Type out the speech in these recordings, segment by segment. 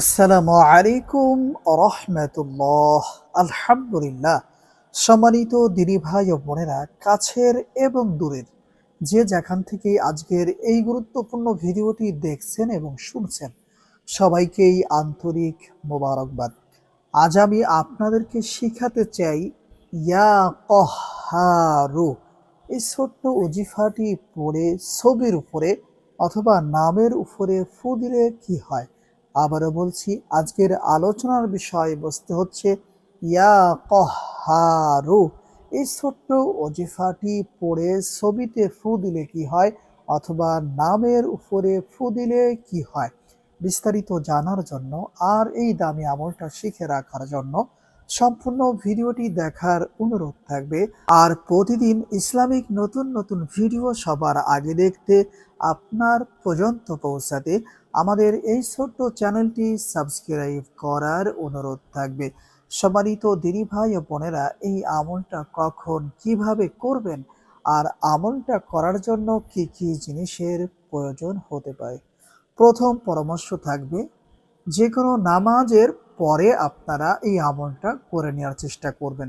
আসসালামু আলাইকুম রহমতুল্লাহ আলহামদুলিল্লাহ। সম্মানিত দিনী ভাই ও বোনেরা, কাছের এবং দূরের, যে যেখান থেকে আজকের এই গুরুত্বপূর্ণ ভিডিওটি দেখছেন এবং শুনছেন, সবাইকেই আন্তরিক মোবারকবাদ। আজ আমি আপনাদেরকে শিখাতে চাই, ইয়া কহারু এই ছোট্ট অজিফাটি পড়ে, ছবির উপরে অথবা নামের উপরে ফু দিলে কি হয়? আবারও বলছি, আজকের আলোচনার বিষয় বিষয়বস্তু হচ্ছে, ইয়া কহারু, এই ছোট্ট অজিফাটি পড়ে ছবিতে ফু দিলে কি হয় অথবা নামের উপরে ফু দিলে কি হয়? বিস্তারিত জানার জন্য আর এই দামি আমলটা শিখে রাখার জন্য সম্পূর্ণ ভিডিওটি দেখার অনুরোধ থাকবে। আর প্রতিদিন ইসলামিক নতুন নতুন ভিডিও সবার আগে দেখতে আপনার পর্যন্ত পৌঁছাতে আমাদের এই ছোট্ট চ্যানেলটি সাবস্ক্রাইব করার অনুরোধ থাকবে। সম্মানিত দিনী ভাই ও বোনেরা, এই আমলটা কখন কীভাবে করবেন আর আমলটা করার জন্য কি কি জিনিসের প্রয়োজন হতে পারে? প্রথম পরামর্শ থাকবে যে কোনো নামাজের পরে আপনারা এই আমলটা করে নেওয়ার চেষ্টা করবেন।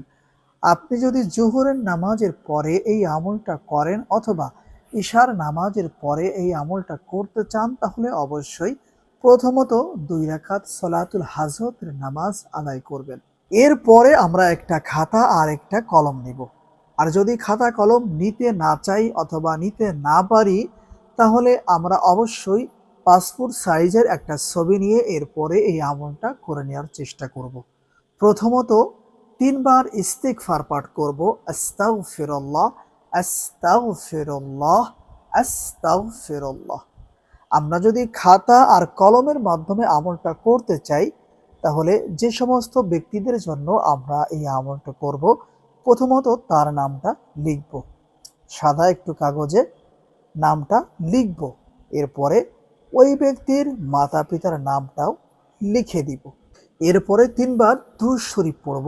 আপনি যদি জোহরের নামাজের পরে এই আমলটা করেন অথবা ঈশার নামাজের পরে এই আমলটা করতে চান, তাহলে অবশ্যই প্রথমত দুই রাকাত সলাতুল হাজতের নামাজ আদায় করবেন। এরপরে আমরা একটা খাতা আর একটা কলম নিব। আর যদি খাতা কলম নিতে না চাই অথবা নিতে না পারি, তাহলে আমরা অবশ্যই পাসপোর্ট সাইজের একটা ছবি নিয়ে এরপরে এই আমলটা করে নেওয়ার চেষ্টা করব। প্রথমত তিনবার ইস্তিকফার পাঠ করব। আস্তাগফিরুল্লাহ। আস্তাগফিরুল্লাহ আস্তাগফিরুল্লাহ। আমরা যদি খাতা আর কলমের মাধ্যমে আমলটা করতে চাই, তাহলে যে সমস্ত ব্যক্তিদের জন্য আমরা এই আমলটা করব, প্রথমত তার নামটা লিখব। সাদা একটু কাগজে নামটা লিখব। এরপরে ওই ব্যক্তির মাতা পিতার নামটাও লিখে দিব। এরপরে তিনবার দুর শরীফ পড়ব।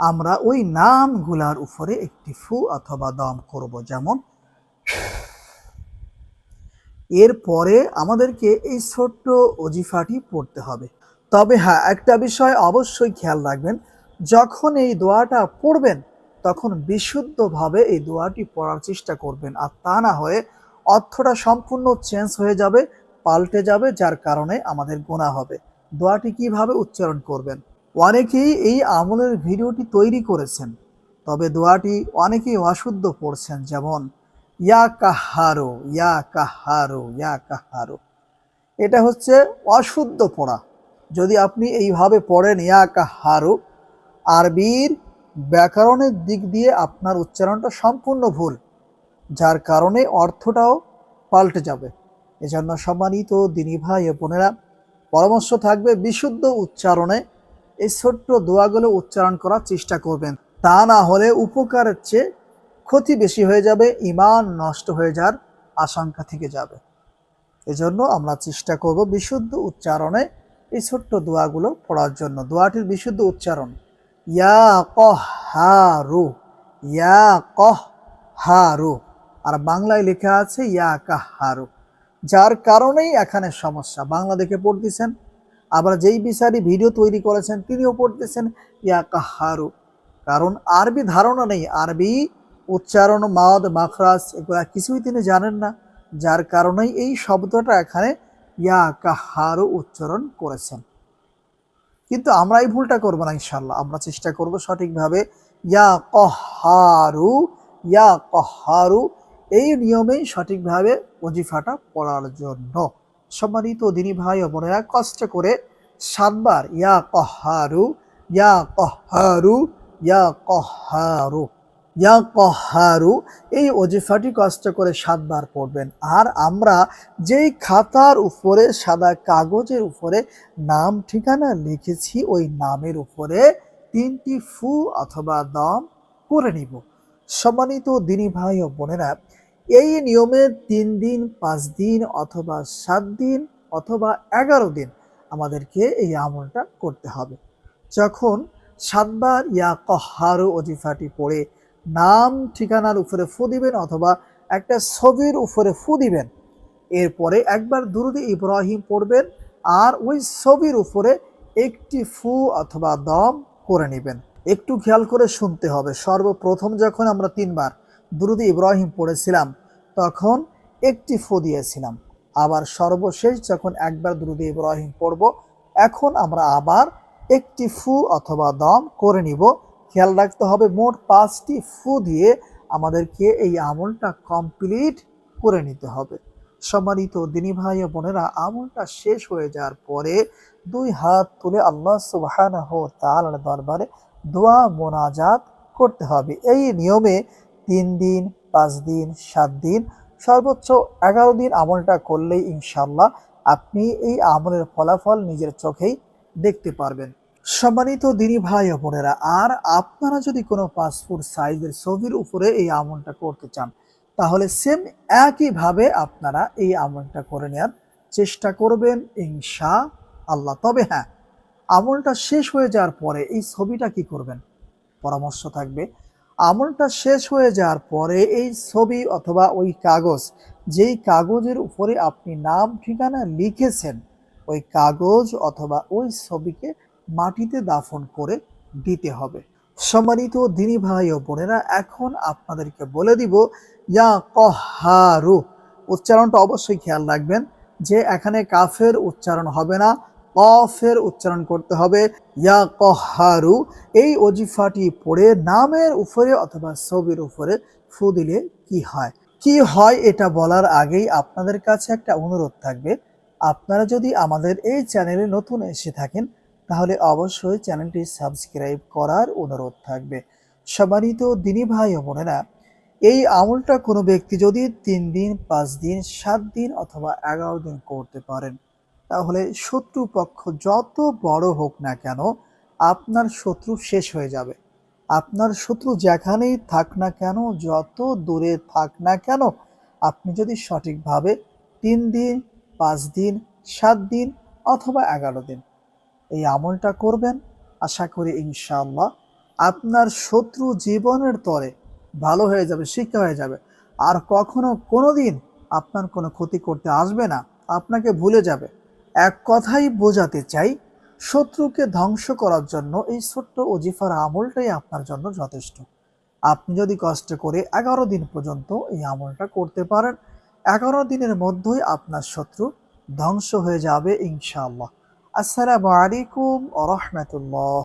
আমরা ওই নামগুলার উপরে একটি ফু অথবা দম করব। যেমন, এরপরে আমাদেরকে এই ছোট্ট অজিফাটি পড়তে হবে। তবে হ্যাঁ একটা বিষয় অবশ্যই খেয়াল রাখবেন, যখন এই দোয়াটা পড়বেন, তখন বিশুদ্ধভাবে এই দোয়াটি পড়ার চেষ্টা করবেন। আর তা না হয়ে অর্থটা সম্পূর্ণ চেঞ্জ হয়ে যাবে, পাল্টে যাবে, যার কারণে আমাদের গোনা হবে। দোয়াটি কীভাবে উচ্চারণ করবেন? অনেকেই এই আমলের ভিডিওটি তৈরি করেছেন, তবে দোয়াটি অনেকেই অশুদ্ধ পড়ছেন, যেমন, ইয়া কাহারো ইয়া কাহারো ইয়া কাহারো। এটা হচ্ছে অশুদ্ধ পড়া। যদি আপনি এইভাবে পড়েন, ইয়া কাহারো, আরবির ব্যাকরণের দিক দিয়ে আপনার উচ্চারণটা সম্পূর্ণ ভুল, যার কারণে অর্থটাও পাল্টে যাবে। এজন্য সম্মানিত দিনী ভাই বোনেরা, পরামর্শ থাকবে বিশুদ্ধ উচ্চারণে এই ছোট্ট দোয়াগুলো উচ্চারণ করার চেষ্টা করবেন। তা না হলে উপকারের চেয়ে ক্ষতি বেশি হয়ে যাবে ইমান নষ্ট হয়ে যাওয়ার আশঙ্কা থেকে যাবে। এজন্য আমরা চেষ্টা করব বিশুদ্ধ উচ্চারণে এই ছোট্ট দোয়াগুলো পড়ার জন্য। দোয়াটির বিশুদ্ধ উচ্চারণ, ইয়া কহ হারু ইয়া কহ হারু আর বাংলায় লেখা আছে, ইয়া কাহারু যার কারণেই এখানে সমস্যা। বাংলা দেখে পড়তেছেন আবার যেই বিচারি ভিডিও তৈরি করেছেন, তিনিও পড়তেছেন, ইয়া কাহারু। কারণ আরবি ধারণা নেই। আরবি উচ্চারণ মাদ মাখরাজ, এগুলা কিছুই তিনি জানেন না। যার কারণেই এই শব্দটা এখানে ইয়া কাহারু উচ্চারণ করেছেন। কিন্তু আমরা এই ভুলটা করব না ইনশাল্লাহ আমরা চেষ্টা করব সঠিকভাবে ইয়া কহারু ইয়া কহারু, এই নিয়মেই সঠিকভাবে অজিফাটা পড়ার জন্য। সম্মানিত দিনী ভাই ও বোনেরা, কষ্ট করে সাতবার, ইয়া কহারু ইয়া কহারু ইয়া কহারু ইয়া কহারু, এই অজিফাটি কষ্ট করে সাতবার পড়বেন। আর আমরা যেই খাতার উপরে, সাদা কাগজের উপরে নাম, ঠিকানা লিখেছি, ওই নামের উপরে তিনটি ফু অথবা দম করে নিব। সম্মানিত দিনী ভাই ও বোনেরা এই নিয়মে তিন দিন, পাঁচ দিন অথবা সাত দিন অথবা এগারো দিন আমাদেরকে এই আমলটা করতে হবে। যখন সাতবার ইয়া কহারু অজিফাটি পড়ে নাম, ঠিকানার উপরে ফু দিবেন অথবা একটা ছবির উপরে ফু দিবেন, এরপরে একবার দুরুদে ইব্রাহিম পড়বেন আর ওই ছবির উপরে একটি ফু অথবা দম করে নেবেন। একটু খেয়াল করে শুনতে হবে। সর্বপ্রথম যখন আমরা তিনবার দুরুদে ইব্রাহিম পড়েছিলাম, তখন একটি ফু দিয়েছিলাম। আবার সর্বশেষ যখন একবার দুরুদে ইব্রাহিম পড়ব, এখন আমরা আবার একটি ফু অথবা দম করে নিব। খেয়াল রাখতে হবে, মোট পাঁচটি ফু দিয়ে আমাদেরকে এই আমলটা কমপ্লিট করে নিতে হবে। সম্মানিত দিনী ভাই ও বোনেরা, আমলটা শেষ হয়ে যাওয়ার পরে দুই হাত তুলে আল্লাহ তাআলার দরবারে দোয়া মোনাজাত করতে হবে। এই নিয়মে তিন দিন, পাঁচ দিন, সাত দিন, সর্বোচ্চ এগারো দিন আমলটা করলেই ইনশাল্লাহ আপনি এই আমলের ফলাফল নিজের চোখেই দেখতে পারবেন। সম্মানিত দিনী ভাই বোনেরা, আর আপনারা যদি কোনো পাসপোর্ট সাইজের ছবির উপরে এই আমলটা করতে চান, তাহলে সেম একইভাবে আপনারা এই আমলটা করে নেওয়ার চেষ্টা করবেন ইনশা আল্লাহ তবে হ্যাঁ আমলটা শেষ হয়ে যাওয়ার পরে এই ছবিটা কি করবেন? পরামর্শ থাকবে আমলটা শেষ হয়ে যাওয়ার পরে এই ছবি অথবা ওই কাগজ, যেই কাগজের উপরে আপনি নাম, ঠিকানা লিখেছেন, ওই কাগজ অথবা ওই ছবিকে মাটিতে দাফন করে দিতে হবে। সম্মানিত দিনী ভাই ও বোনেরা, এখন আপনাদেরকে বলে দিব, ইয়া কহারু উচ্চারণটা অবশ্যই খেয়াল রাখবেন যে এখানে কাফের উচ্চারণ হবে না কফের উচ্চারণ করতে হবে। ইয়া কহারু, এই অজিফাটি পড়ে নামের উপরে অথবা ছবির উপরে ফু দিলে কি হয়? কি হয় এটা বলার আগেই আপনাদের কাছে একটা অনুরোধ থাকবে। আপনারা যদি আমাদের এই চ্যানেলে নতুন এসে থাকেন, তাহলে অবশ্যই চ্যানেলটি সাবস্ক্রাইব করার অনুরোধ থাকবে। সবারই তো দিনী ভাই ও বোনেরা, এই আমলটা কোনো ব্যক্তি যদি তিন দিন, পাঁচ দিন, সাত দিন অথবা এগারো দিন করতে পারেন তাহলে শত্রু পক্ষ যত বড় হোক না কেন, আপনার শত্রু শেষ হয়ে যাবে। আপনার শত্রু যেখানেই থাক না কেন, যত দূরে থাক না কেন, আপনি যদি সঠিকভাবে তিন দিন, পাঁচ দিন, সাত দিন অথবা এগারো দিন এই আমলটা করবেন, আশা করি ইনশাআল্লাহ আপনার শত্রু জীবনের তরে ভালো হয়ে যাবে, শিক্ষা হয়ে যাবে। আর কখনো কোনো দিন আপনার কোনো ক্ষতি করতে আসবে না, আপনাকে ভুলে যাবে। এক কথাই বোঝাতে চাই, শত্রুকে ধ্বংস করার জন্য এই ছোট্ট অজিফার আমলটাই আপনার জন্য যথেষ্ট। আপনি যদি কষ্ট করে এগারো দিন পর্যন্ত এই আমলটা করতে পারেন, এগারো দিনের মধ্যেই আপনার শত্রু ধ্বংস হয়ে যাবে ইনশাআল্লাহ। আসসালামু আলাইকুম রহমতুল্লাহ।